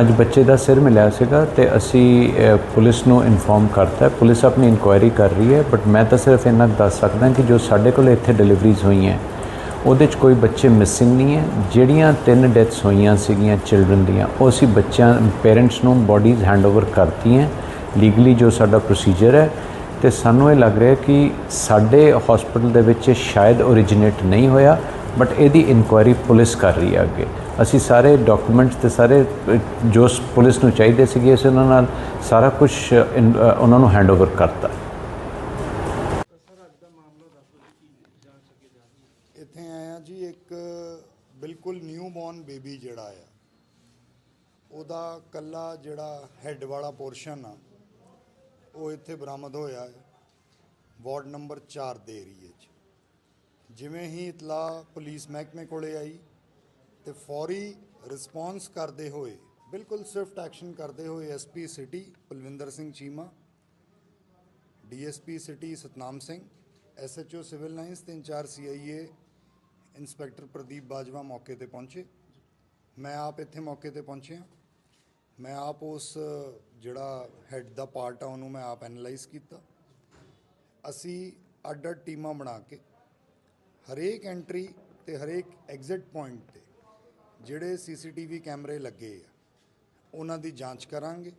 ਅੱਜ ਬੱਚੇ ਦਾ ਸਿਰ ਮਿਲਿਆ ਸੀਗਾ ਤੇ ਅਸੀਂ ਪੁਲਿਸ ਨੂੰ ਇਨਫੋਰਮ ਕਰਤਾ ਪੁਲਿਸ ਆਪਣੀ ਇਨਕੁਆਇਰੀ ਕਰ ਰਹੀ ਹੈ, ਬਟ ਮੈਂ ਤਾਂ ਸਿਰਫ ਇੰਨਾ ਕੁ ਦੱਸ ਸਕਦਾ ਕਿ ਜੋ ਸਾਡੇ ਕੋਲ ਇੱਥੇ ਡਿਲੀਵਰੀਜ਼ ਹੋਈਆਂ, ਉਹਦੇ 'ਚ ਕੋਈ ਬੱਚੇ ਮਿਸਿੰਗ ਨਹੀਂ ਹੈ। ਜਿਹੜੀਆਂ ਤਿੰਨ ਡੈਥਸ ਹੋਈਆਂ ਸੀਗੀਆਂ ਚਿਲਡਰਨ ਦੀਆਂ, ਉਹ ਅਸੀਂ ਬੱਚਿਆਂ, ਪੇਰੈਂਟਸ ਨੂੰ ਬੋਡੀਜ਼ ਹੈਂਡਓਵਰ ਕਰਤੀਆਂ। ਲੀਗਲੀ ਜੋ ਸਾਡਾ ਪ੍ਰੋਸੀਜਰ ਹੈ, ਤੇ ਸਾਨੂੰ ਇਹ ਲੱਗ ਰਿਹਾ ਕਿ ਸਾਡੇ ਹਸਪੀਟਲ ਦੇ ਵਿੱਚ ਸ਼ਾਇਦ ਓਰੀਜਿਨੇਟ ਨਹੀਂ ਹੋਇਆ, ਬਟ ਇਹਦੀ ਇਨਕੁਆਇਰੀ ਪੁਲਿਸ ਕਰ ਰਹੀ ਹੈ ਅੱਗੇ। ਅਸੀਂ ਸਾਰੇ ਡਾਕੂਮੈਂਟਸ ਤੇ ਸਾਰੇ, ਜੋ ਪੁਲਿਸ ਨੂੰ ਚਾਹੀਦੇ ਸੀਗੇ, ਅਸੀਂ ਉਹਨਾਂ ਨਾਲ ਸਾਰਾ ਕੁਝ ਉਹਨਾਂ ਨੂੰ ਹੈਂਡਓਵਰ ਕਰਤਾ। ਇੱਥੇ ਆਇਆ ਜੀ ਇੱਕ ਬਿਲਕੁਲ ਨਿਊ ਬੌਰਨ ਬੇਬੀ ਜਿਹੜਾ ਆ, ਉਹਦਾ ਕੱਲਾ ਜਿਹੜਾ ਹੈੱਡ ਵਾਲਾ ਪੋਰਸ਼ਨ ਆ, ਉਹ ਇੱਥੇ ਬਰਾਮਦ ਹੋਇਆ ਹੈ। ਵਾਰਡ ਨੰਬਰ 4 ਦੇ ਏਰੀਏ 'ਚ। ਜਿਵੇਂ ਹੀ ਇਤਲਾ ਪੁਲਿਸ ਮਹਿਕਮੇ ਕੋਲੇ ਆਈ ਤੇ ਫੌਰੀ ਰਿਸਪੌਂਸ ਕਰਦੇ ਹੋਏ, ਬਿਲਕੁਲ ਸਵਿਫਟ ਐਕਸ਼ਨ ਕਰਦੇ ਹੋਏ SP city Kulwinder Singh Cheema DSP city Satnam Singh SHO civil lines ਤੇ in charge CIA inspector Pardeep Bajwa ਮੌਕੇ ਤੇ ਪਹੁੰਚੇ। ਮੈਂ ਆਪ ਇੱਥੇ ਮੌਕੇ ਤੇ ਪਹੁੰਚਿਆ। ਮੈਂ ਆਪ ਉਸ, ਜਿਹੜਾ ਹੈੱਡ ਦਾ ਪਾਰਟ ਆ, ਉਹਨੂੰ ਮੈਂ ਆਪ ਐਨਲਾਈਜ਼ ਕੀਤਾ। ਅਸੀਂ ਅੱਡ ਅੱਡ ਟੀਮਾਂ ਬਣਾ ਕੇ, ਹਰੇਕ ਐਂਟਰੀ ਤੇ ਹਰੇਕ ਐਗਜ਼ਿਟ ਪੁਆਇੰਟ ਤੇ ਜਿਹੜੇ ਸੀਸੀਟੀਵੀ ਕੈਮਰੇ ਲੱਗੇ ਆ, ਉਹਨਾਂ ਦੀ ਜਾਂਚ ਕਰਾਂਗੇ।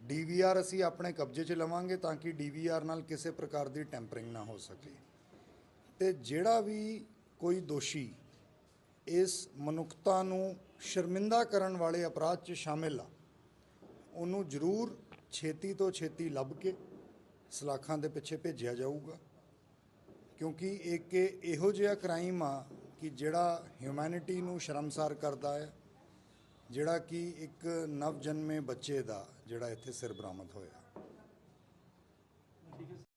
ਡੀਵੀਆਰ ਅਸੀਂ ਆਪਣੇ ਕਬਜ਼ੇ 'ਚ ਲਵਾਂਗੇ ਤਾਂ ਕਿ ਡੀਵੀਆਰ ਨਾਲ ਕਿਸੇ ਪ੍ਰਕਾਰ ਦੀ ਟੈਂਪਰਿੰਗ ਨਾ ਹੋ ਸਕੇ। ਤੇ ਜਿਹੜਾ ਵੀ ਕੋਈ ਦੋਸ਼ੀ ਇਸ ਮਨੁੱਖਤਾ ਨੂੰ ਸ਼ਰਮਿੰਦਾ ਕਰਨ ਵਾਲੇ ਅਪਰਾਧ 'ਚ ਸ਼ਾਮਿਲ ਆ, ਉਹਨੂੰ ਜ਼ਰੂਰ ਛੇਤੀ ਤੋਂ ਛੇਤੀ ਲੱਭ ਕੇ ਸਲਾਖਾਂ ਦੇ ਪਿੱਛੇ ਭੇਜਿਆ ਜਾਊਗਾ। ਕਿਉਂਕਿ ਇੱਕ ਇਹੋ ਜਿਹਾ ਕ੍ਰਾਈਮ ਆ ਕਿ ਜਿਹੜਾ ਹਿਊਮੈਨਿਟੀ ਨੂੰ ਸ਼ਰਮਸਾਰ ਕਰਦਾ ਹੈ ਜਿਹੜਾ ਕਿ ਇੱਕ ਨਵ ਜਨਮੇ ਬੱਚੇ ਦਾ ਜਿਹੜਾ ਇੱਥੇ ਸਿਰ ਬਰਾਮਦ ਹੋਇਆ।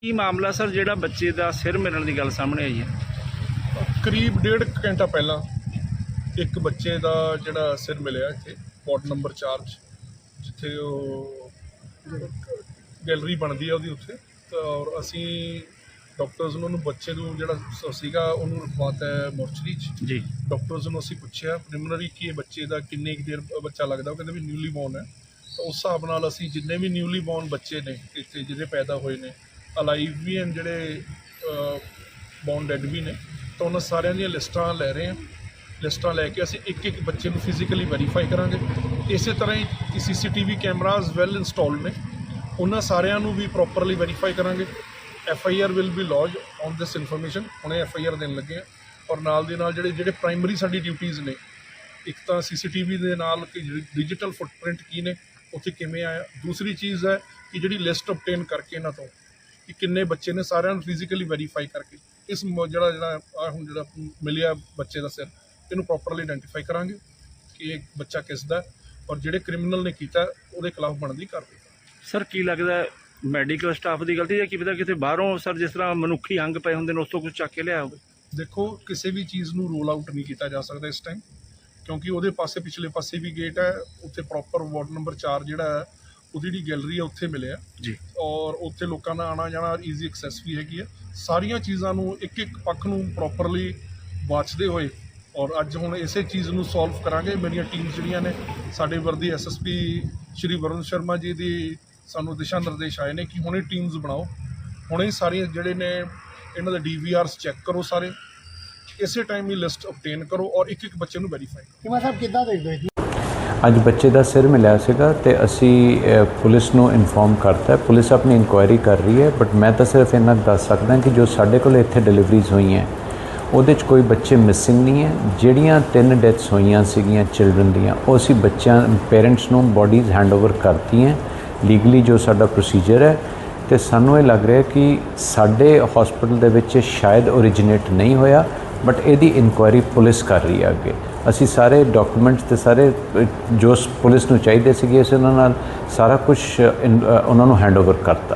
ਕੀ ਮਾਮਲਾ ਸਰ ਜਿਹੜਾ ਬੱਚੇ ਦਾ ਸਿਰ ਮਿਲਣ ਦੀ ਗੱਲ ਸਾਹਮਣੇ ਆਈ ਹੈ? ਕਰੀਬ ਡੇਢ ਕੁ ਘੰਟਾ ਪਹਿਲਾਂ ਇੱਕ ਬੱਚੇ ਦਾ ਜਿਹੜਾ ਸਿਰ ਮਿਲਿਆ ਇੱਥੇ ਵਾਰਡ ਨੰਬਰ 4 'ਚ ਜਿੱਥੇ ਉਹ ਗੈਲਰੀ ਬਣਦੀ ਹੈ ਉਹਦੀ ਉੱਥੇ ਤਾਂ ਔਰ ਅਸੀਂ ਡਾਕਟਰਸ ਨੂੰ ਉਹਨੂੰ ਬੱਚੇ ਨੂੰ ਜਿਹੜਾ ਸੀਗਾ ਉਹਨੂੰ ਰਖਵਾਤਾ ਹੈ ਮੋਰਚਰੀ 'ਚ। ਜੀ। ਡਾਕਟਰਸ ਨੂੰ ਅਸੀਂ ਪੁੱਛਿਆ ਪ੍ਰੀਲਿਮਿਨਰੀ ਕਿ ਇਹ ਬੱਚੇ ਦਾ ਕਿੰਨੇ ਕੁ ਦੇਰ ਬੱਚਾ ਲੱਗਦਾ ਉਹ ਕਹਿੰਦੇ ਵੀ ਨਿਊਲੀ ਬੌਰਨ ਹੈ। ਤਾਂ ਉਸ ਹਿਸਾਬ ਨਾਲ ਅਸੀਂ ਜਿੰਨੇ ਵੀ ਨਿਊਲੀ ਬੌਰਨ ਬੱਚੇ ਨੇ ਇੱਥੇ ਜਿਹੜੇ ਪੈਦਾ ਹੋਏ ਨੇ ਅਲਾਈਵ ਵੀ ਹਨ ਜਿਹੜੇ ਬੌਰਨ ਡੈਡ ਵੀ ਨੇ ਤਾਂ ਉਹਨਾਂ ਸਾਰਿਆਂ ਦੀਆਂ ਲਿਸਟਾਂ ਲੈ ਰਹੇ ਹਾਂ। ਲਿਸਟਾਂ ਲੈ ਕੇ ਅਸੀਂ ਇੱਕ ਇੱਕ ਬੱਚੇ ਨੂੰ ਫਿਜ਼ੀਕਲੀ ਵੈਰੀਫਾਈ ਕਰਾਂਗੇ। ਇਸੇ ਤਰ੍ਹਾਂ ਹੀ ਸੀਸੀਟੀਵੀ ਕੈਮਰਾਜ਼ ਵੈਲ ਇੰਸਟਾਲਡ ਨੇ। ਉਹਨਾਂ ਸਾਰਿਆਂ ਨੂੰ ਵੀ ਪ੍ਰੋਪਰਲੀ ਵੈਰੀਫਾਈ ਕਰਾਂਗੇ। F I R will be lodge on this information ਹੁਣੇ ਐਫ ਆਈ ਆਰ ਦੇਣ ਲੱਗੇ ਆ ਔਰ ਨਾਲ ਦੇ ਨਾਲ ਜਿਹੜੇ ਜਿਹੜੇ ਪ੍ਰਾਇਮਰੀ ਸਾਡੀ ਡਿਊਟੀਆਂ ਨੇ, ਇੱਕ ਤਾਂ ਸੀਸੀਟੀਵੀ ਦੇ ਨਾਲ ਕਿ ਡਿਜੀਟਲ ਫੁੱਟਪ੍ਰਿੰਟ ਕੀ ਨੇ, ਉੱਥੇ ਕਿਵੇਂ ਆਇਆ। ਦੂਸਰੀ ਚੀਜ਼ ਹੈ ਕਿ ਜਿਹੜੀ ਲਿਸਟ ਆਬਟੇਨ ਕਰਕੇ ਇਹਨਾਂ ਤੋਂ, ਕਿ ਕਿੰਨੇ ਬੱਚੇ ਨੇ, ਸਾਰਿਆਂ ਨੂੰ ਫਿਜ਼ੀਕਲੀ ਵੈਰੀਫਾਈ ਕਰਕੇ, ਇਸ ਜਿਹੜਾ ਜਿਹੜਾ ਆਹ ਹੁਣ ਜਿਹੜਾ ਮਿਲਿਆ ਬੱਚੇ ਦਾ ਸਿਰ, ਇਹਨੂੰ ਪ੍ਰੋਪਰਲੀ ਆਇਡੈਂਟੀਫਾਈ ਕਰਾਂਗੇ ਕਿ ਇਹ ਬੱਚਾ ਕਿਸ ਦਾ ਔਰ ਜਿਹੜੇ ਕ੍ਰਿਮੀਨਲ ਨੇ ਕੀਤਾ, ਉਹਦੇ ਖਿਲਾਫ ਬਣਦੀ ਕਾਰਵਾਈ। ਸਰ, ਕੀ ਲੱਗਦਾ ਮੈਡੀਕਲ ਸਟਾਫ ਦੀ ਗਲਤੀ ਹੈ ਕਿ ਪਤਾ ਕਿਤੇ ਬਾਹਰੋਂ ਸਰ ਜਿਸ ਤਰ੍ਹਾਂ ਮਨੁੱਖੀ ਅੰਗ ਪਏ ਹੁੰਦੇ ਨੇ ਉਸ ਤੋਂ ਕੁਝ ਚੱਕ ਕੇ ਲਿਆ ਹੋਵੇ? ਦੇਖੋ ਕਿਸੇ ਵੀ ਚੀਜ਼ ਨੂੰ ਰੋਲ ਆਊਟ ਨਹੀਂ ਕੀਤਾ ਜਾ ਸਕਦਾ ਇਸ ਟਾਈਮ ਕਿਉਂਕਿ ਉਹਦੇ ਪਾਸੇ ਪਿਛਲੇ ਪਾਸੇ ਵੀ ਗੇਟ ਹੈ ਉੱਥੇ ਪ੍ਰੋਪਰ ਵਾਰਡ ਨੰਬਰ 4 ਜਿਹੜਾ ਹੈ ਉਹਦੀ ਜਿਹੜੀ ਗੈਲਰੀ ਹੈ ਉੱਥੇ ਮਿਲਿਆ ਜੀ। ਔਰ ਉੱਥੇ ਲੋਕਾਂ ਦਾ ਆਣਾ ਜਾਣਾ ਈਜ਼ੀ ਐਕਸੈਸ ਵੀ ਹੈਗੀ ਹੈ। ਸਾਰੀਆਂ ਚੀਜ਼ਾਂ ਨੂੰ ਇੱਕ ਇੱਕ ਪੱਖ ਨੂੰ ਪ੍ਰੋਪਰਲੀ ਵਾਚਦੇ ਹੋਏ ਔਰ ਅੱਜ ਹੁਣ ਇਸੇ ਚੀਜ਼ ਨੂੰ ਸੋਲਵ ਕਰਾਂਗੇ। ਮੇਰੀਆਂ ਟੀਮਸ ਜਿਹੜੀਆਂ ਨੇ ਸਾਡੇ ਵਰਦੀ ਐਸਐਸਪੀ ਸ਼੍ਰੀ ਵਰੁਣ ਸ਼ਰਮਾ ਜੀ ਦੀ ਸਾਨੂੰ ਦਿਸ਼ਾ ਨਿਰਦੇਸ਼ ਆਏ ਨੇ ਕਿ ਹੁਣੇ ਟੀਮਸ ਬਣਾਓ। ਹੁਣੇ ਸਾਰੀਆਂ ਜਿਹੜੇ ਨੇ ਇਹਨਾਂ ਦੇ ਡੀਵੀਆਰਸ ਚੈੱਕ ਕਰੋ ਸਾਰੇ। ਇਸੇ ਟਾਈਮ ਹੀ ਲਿਸਟ ਆਬਟੇਨ ਕਰੋ ਔਰ ਇੱਕ ਇੱਕ ਬੱਚੇ ਨੂੰ ਵੈਰੀਫਾਈ ਕਰੋ। ਕਿਮਾ ਸਾਹਿਬ ਕਿੱਦਾਂ ਦੇਖਦੇ ਜੀ? ਅੱਜ ਬੱਚੇ ਦਾ ਸਿਰ ਮਿਲਿਆ ਸੀਗਾ ਤੇ ਅਸੀਂ ਪੁਲਿਸ ਨੂੰ ਇਨਫੋਰਮ ਕਰਤਾ ਹੈ। ਪੁਲਿਸ ਆਪਣੀ ਇਨਕੁਆਇਰੀ ਕਰ ਰਹੀ ਹੈ ਬਟ ਮੈਂ ਤਾਂ ਸਿਰਫ ਕੁ ਦੱਸ ਸਕਦਾ ਕਿ ਜੋ ਸਾਡੇ ਕੋਲ ਇੱਥੇ ਡਿਲੀਵਰੀਜ਼ ਹੋਈਆਂ ਉਹਦੇ 'ਚ ਕੋਈ ਬੱਚੇ ਮਿਸਿੰਗ ਨਹੀਂ ਹੈ। ਜਿਹੜੀਆਂ ਤਿੰਨ ਡੈਥਸ ਹੋਈਆਂ ਸੀਗੀਆਂ ਚਿਲਡਰਨ ਦੀਆਂ ਉਹ ਅਸੀਂ ਬੱਚਿਆਂ ਪੇਰੈਂਟਸ ਨੂੰ ਬੋਡੀਜ਼ ਹੈਂਡਓਵਰ ਕਰਤੀਆਂ। ਲੀਗਲੀ ਜੋ ਸਾਡਾ ਪ੍ਰੋਸੀਜਰ ਹੈ, ਤੇ ਸਾਨੂੰ ਇਹ ਲੱਗ ਰਿਹਾ ਕਿ ਸਾਡੇ ਹਸਪੀਟਲ ਦੇ ਵਿੱਚ ਸ਼ਾਇਦ ਓਰੀਜਿਨੇਟ ਨਹੀਂ ਹੋਇਆ ਬਟ ਇਹਦੀ ਇਨਕੁਆਇਰੀ ਪੁਲਿਸ ਕਰ ਰਹੀ ਹੈ ਅੱਗੇ। ਅਸੀਂ ਸਾਰੇ ਡਾਕੂਮੈਂਟਸ ਤੇ ਸਾਰੇ ਜੋ ਪੁਲਿਸ ਨੂੰ ਚਾਹੀਦੇ ਸੀਗੇ ਅਸੀਂ ਉਹਨਾਂ ਨਾਲ ਸਾਰਾ ਕੁਝ ਉਹਨਾਂ ਨੂੰ ਹੈਂਡਓਵਰ ਕਰਤਾ।